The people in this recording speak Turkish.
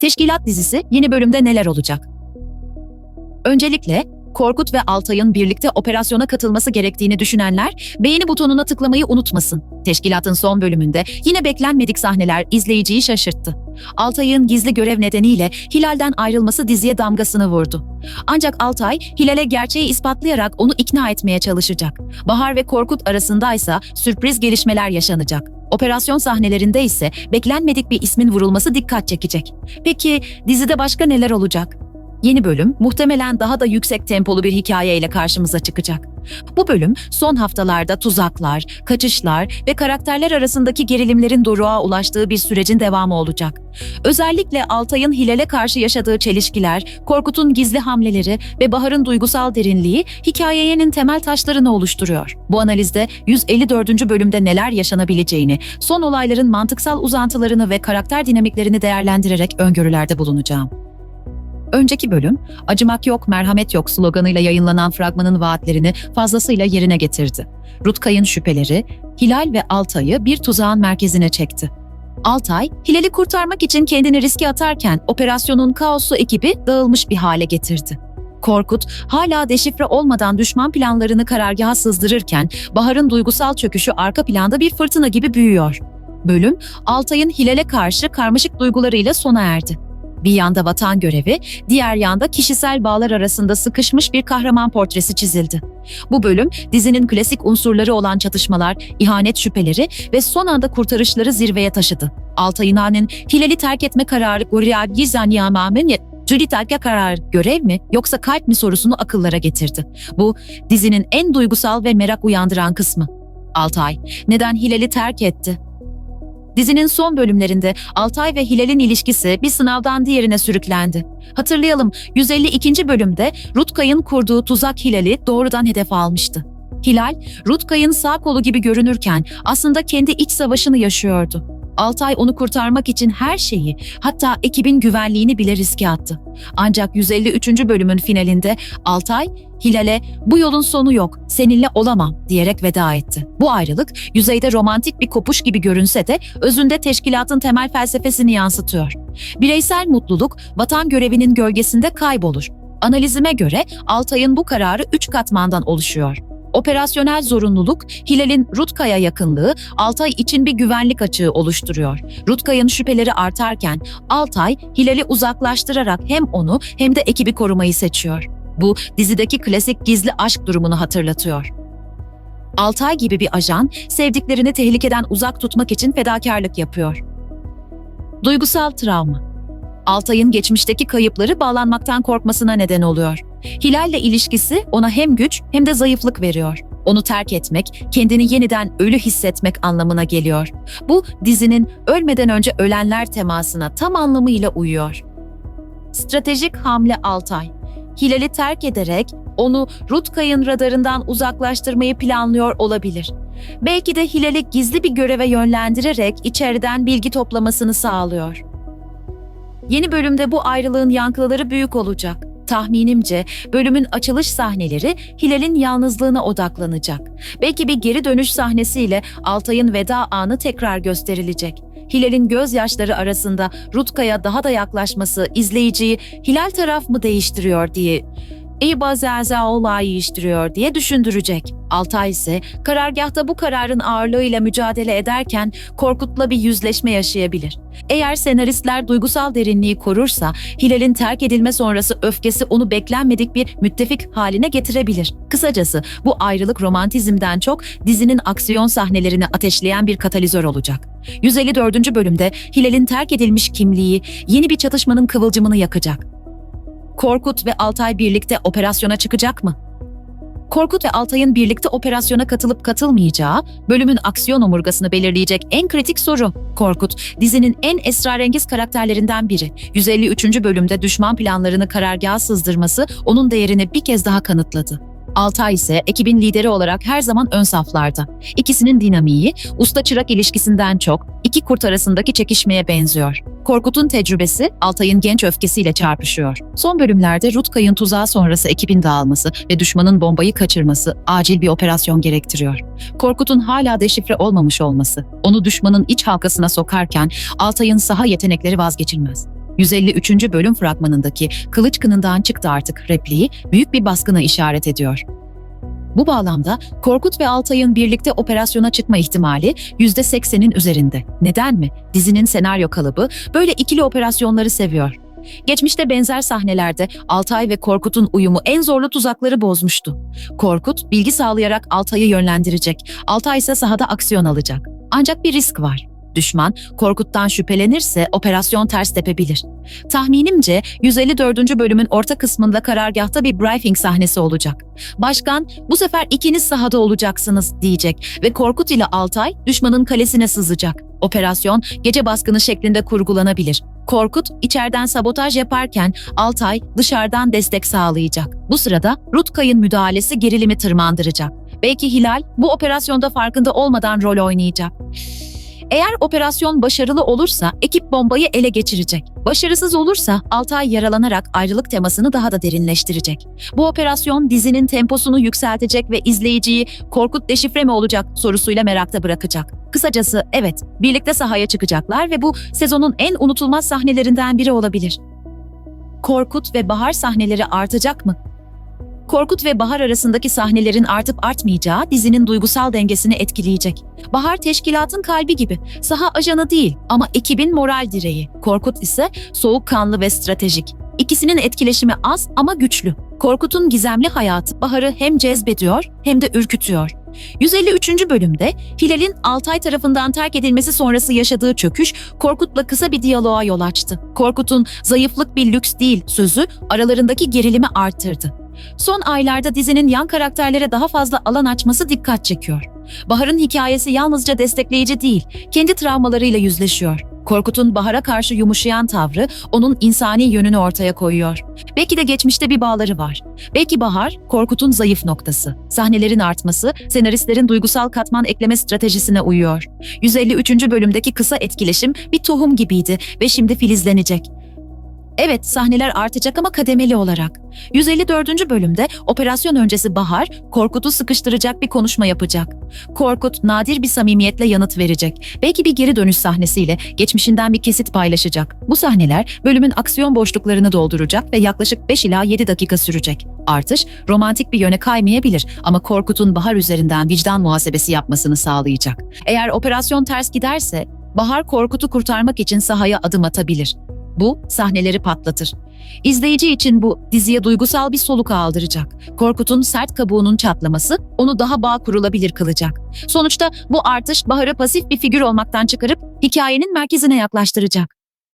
Teşkilat dizisi yeni bölümde neler olacak? Öncelikle Korkut ve Altay'ın birlikte operasyona katılması gerektiğini düşünenler beğeni butonuna tıklamayı unutmasın. Teşkilatın son bölümünde yine beklenmedik sahneler izleyiciyi şaşırttı. Altay'ın gizli görev nedeniyle Hilal'den ayrılması diziye damgasını vurdu. Ancak Altay, Hilal'e gerçeği ispatlayarak onu ikna etmeye çalışacak. Bahar ve Korkut arasındaysa sürpriz gelişmeler yaşanacak. Operasyon sahnelerinde ise beklenmedik bir ismin vurulması dikkat çekecek. Peki dizide başka neler olacak? Yeni bölüm muhtemelen daha da yüksek tempolu bir hikaye ile karşımıza çıkacak. Bu bölüm son haftalarda tuzaklar, kaçışlar ve karakterler arasındaki gerilimlerin doruğa ulaştığı bir sürecin devamı olacak. Özellikle Altay'ın Hilal'e karşı yaşadığı çelişkiler, Korkut'un gizli hamleleri ve Bahar'ın duygusal derinliği hikayenin temel taşlarını oluşturuyor. Bu analizde 154. bölümde neler yaşanabileceğini, son olayların mantıksal uzantılarını ve karakter dinamiklerini değerlendirerek öngörülerde bulunacağım. Önceki bölüm, acımak yok, merhamet yok sloganıyla yayınlanan fragmanın vaatlerini fazlasıyla yerine getirdi. Rutkay'ın şüpheleri, Hilal ve Altay'ı bir tuzağın merkezine çekti. Altay, Hilal'i kurtarmak için kendini riske atarken operasyonun kaosu ekibi dağılmış bir hale getirdi. Korkut, hala deşifre olmadan düşman planlarını karargaha sızdırırken Bahar'ın duygusal çöküşü arka planda bir fırtına gibi büyüyor. Bölüm, Altay'ın Hilal'e karşı karmaşık duygularıyla sona erdi. Bir yanda vatan görevi, diğer yanda kişisel bağlar arasında sıkışmış bir kahraman portresi çizildi. Bu bölüm dizinin klasik unsurları olan çatışmalar, ihanet şüpheleri ve son anda kurtarışları zirveye taşıdı. Altay İnan'ın Hilal'i terk etme kararı Goriya Gizanyamam'ın Julie terk kararı görev mi yoksa kalp mi sorusunu akıllara getirdi. Bu dizinin en duygusal ve merak uyandıran kısmı. Altay neden Hilal'i terk etti? Dizinin son bölümlerinde Altay ve Hilal'in ilişkisi bir sınavdan diğerine sürüklendi. Hatırlayalım 152. bölümde Rutkay'ın kurduğu tuzak Hilal'i doğrudan hedef almıştı. Hilal, Rutkay'ın sağ kolu gibi görünürken aslında kendi iç savaşını yaşıyordu. Altay onu kurtarmak için her şeyi, hatta ekibin güvenliğini bile riske attı. Ancak 153. bölümün finalinde Altay, Hilal'e bu yolun sonu yok, seninle olamam diyerek veda etti. Bu ayrılık yüzeyde romantik bir kopuş gibi görünse de özünde teşkilatın temel felsefesini yansıtıyor. Bireysel mutluluk vatan görevinin gölgesinde kaybolur. Analizime göre Altay'ın bu kararı üç katmandan oluşuyor. Operasyonel zorunluluk, Hilal'in Rutkay'a yakınlığı Altay için bir güvenlik açığı oluşturuyor. Rutkay'ın şüpheleri artarken Altay, Hilal'i uzaklaştırarak hem onu hem de ekibi korumayı seçiyor. Bu dizideki klasik gizli aşk durumunu hatırlatıyor. Altay gibi bir ajan sevdiklerini tehlikeden uzak tutmak için fedakarlık yapıyor. Duygusal travma Altay'ın geçmişteki kayıpları bağlanmaktan korkmasına neden oluyor. Hilal'le ilişkisi ona hem güç hem de zayıflık veriyor. Onu terk etmek, kendini yeniden ölü hissetmek anlamına geliyor. Bu dizinin ölmeden önce ölenler temasına tam anlamıyla uyuyor. Stratejik hamle Altay. Hilal'i terk ederek onu Rutkay'ın radarından uzaklaştırmayı planlıyor olabilir. Belki de Hilal'i gizli bir göreve yönlendirerek içeriden bilgi toplamasını sağlıyor. Yeni bölümde bu ayrılığın yankıları büyük olacak. Tahminimce bölümün açılış sahneleri Hilal'in yalnızlığına odaklanacak. Belki bir geri dönüş sahnesiyle Altay'ın veda anı tekrar gösterilecek. Hilal'in gözyaşları arasında Rutka'ya daha da yaklaşması izleyiciyi Hilal taraf mı değiştiriyor diye iyi bazı olayı değiştiriyor diye düşündürecek. Altay ise karargahta bu kararın ağırlığıyla mücadele ederken Korkut'la bir yüzleşme yaşayabilir. Eğer senaristler duygusal derinliği korursa Hilal'in terk edilme sonrası öfkesi onu beklenmedik bir müttefik haline getirebilir. Kısacası bu ayrılık romantizmden çok dizinin aksiyon sahnelerini ateşleyen bir katalizör olacak. 154. bölümde Hilal'in terk edilmiş kimliği yeni bir çatışmanın kıvılcımını yakacak. Korkut ve Altay birlikte operasyona çıkacak mı? Korkut ve Altay'ın birlikte operasyona katılıp katılmayacağı, bölümün aksiyon omurgasını belirleyecek en kritik soru. Korkut, dizinin en esrarengiz karakterlerinden biri. 153. bölümde düşman planlarını karargaha sızdırması onun değerini bir kez daha kanıtladı. Altay ise ekibin lideri olarak her zaman ön saflarda. İkisinin dinamiği, usta-çırak ilişkisinden çok iki kurt arasındaki çekişmeye benziyor. Korkut'un tecrübesi Altay'ın genç öfkesiyle çarpışıyor. Son bölümlerde Rutkay'ın tuzağı sonrası ekibin dağılması ve düşmanın bombayı kaçırması acil bir operasyon gerektiriyor. Korkut'un hala deşifre olmamış olması, onu düşmanın iç halkasına sokarken Altay'ın saha yetenekleri vazgeçilmez. 153. bölüm fragmanındaki kılıç kınından çıktı artık repliği büyük bir baskına işaret ediyor. Bu bağlamda Korkut ve Altay'ın birlikte operasyona çıkma ihtimali %80'in üzerinde. Neden mi? Dizinin senaryo kalıbı böyle ikili operasyonları seviyor. Geçmişte benzer sahnelerde Altay ve Korkut'un uyumu en zorlu tuzakları bozmuştu. Korkut bilgi sağlayarak Altay'ı yönlendirecek, Altay ise sahada aksiyon alacak. Ancak bir risk var. Düşman Korkut'tan şüphelenirse operasyon ters tepebilir. Tahminimce 154. bölümün orta kısmında karargahta bir briefing sahnesi olacak. Başkan bu sefer ikiniz sahada olacaksınız diyecek ve Korkut ile Altay düşmanın kalesine sızacak. Operasyon gece baskını şeklinde kurgulanabilir. Korkut içeriden sabotaj yaparken Altay dışarıdan destek sağlayacak. Bu sırada Rutkay'ın müdahalesi gerilimi tırmandıracak. Belki Hilal bu operasyonda farkında olmadan rol oynayacak. Eğer operasyon başarılı olursa ekip bombayı ele geçirecek. Başarısız olursa Altay yaralanarak ayrılık temasını daha da derinleştirecek. Bu operasyon dizinin temposunu yükseltecek ve izleyiciyi Korkut deşifre mi olacak sorusuyla merakta bırakacak. Kısacası evet, birlikte sahaya çıkacaklar ve bu sezonun en unutulmaz sahnelerinden biri olabilir. Korkut ve Bahar sahneleri artacak mı? Korkut ve Bahar arasındaki sahnelerin artıp artmayacağı dizinin duygusal dengesini etkileyecek. Bahar teşkilatın kalbi gibi. Saha ajanı değil ama ekibin moral direği. Korkut ise soğukkanlı ve stratejik. İkisinin etkileşimi az ama güçlü. Korkut'un gizemli hayatı Bahar'ı hem cezbediyor hem de ürkütüyor. 153. bölümde Hilal'in Altay tarafından terk edilmesi sonrası yaşadığı çöküş Korkut'la kısa bir diyaloğa yol açtı. Korkut'un zayıflık bir lüks değil sözü aralarındaki gerilimi arttırdı. Son aylarda dizinin yan karakterlere daha fazla alan açması dikkat çekiyor. Bahar'ın hikayesi yalnızca destekleyici değil, kendi travmalarıyla yüzleşiyor. Korkut'un Bahar'a karşı yumuşayan tavrı onun insani yönünü ortaya koyuyor. Belki de geçmişte bir bağları var. Belki Bahar, Korkut'un zayıf noktası. Sahnelerin artması, senaristlerin duygusal katman ekleme stratejisine uyuyor. 153. bölümdeki kısa etkileşim bir tohum gibiydi ve şimdi filizlenecek. Evet, sahneler artacak ama kademeli olarak. 154. bölümde operasyon öncesi Bahar, Korkut'u sıkıştıracak bir konuşma yapacak. Korkut nadir bir samimiyetle yanıt verecek. Belki bir geri dönüş sahnesiyle geçmişinden bir kesit paylaşacak. Bu sahneler bölümün aksiyon boşluklarını dolduracak ve yaklaşık 5 ila 7 dakika sürecek. Artış romantik bir yöne kaymayabilir ama Korkut'un Bahar üzerinden vicdan muhasebesi yapmasını sağlayacak. Eğer operasyon ters giderse Bahar Korkut'u kurtarmak için sahaya adım atabilir. Bu sahneleri patlatır. İzleyici için bu diziye duygusal bir soluk aldıracak. Korkut'un sert kabuğunun çatlaması onu daha bağ kurulabilir kılacak. Sonuçta bu artış Bahar'ı pasif bir figür olmaktan çıkarıp hikayenin merkezine yaklaştıracak.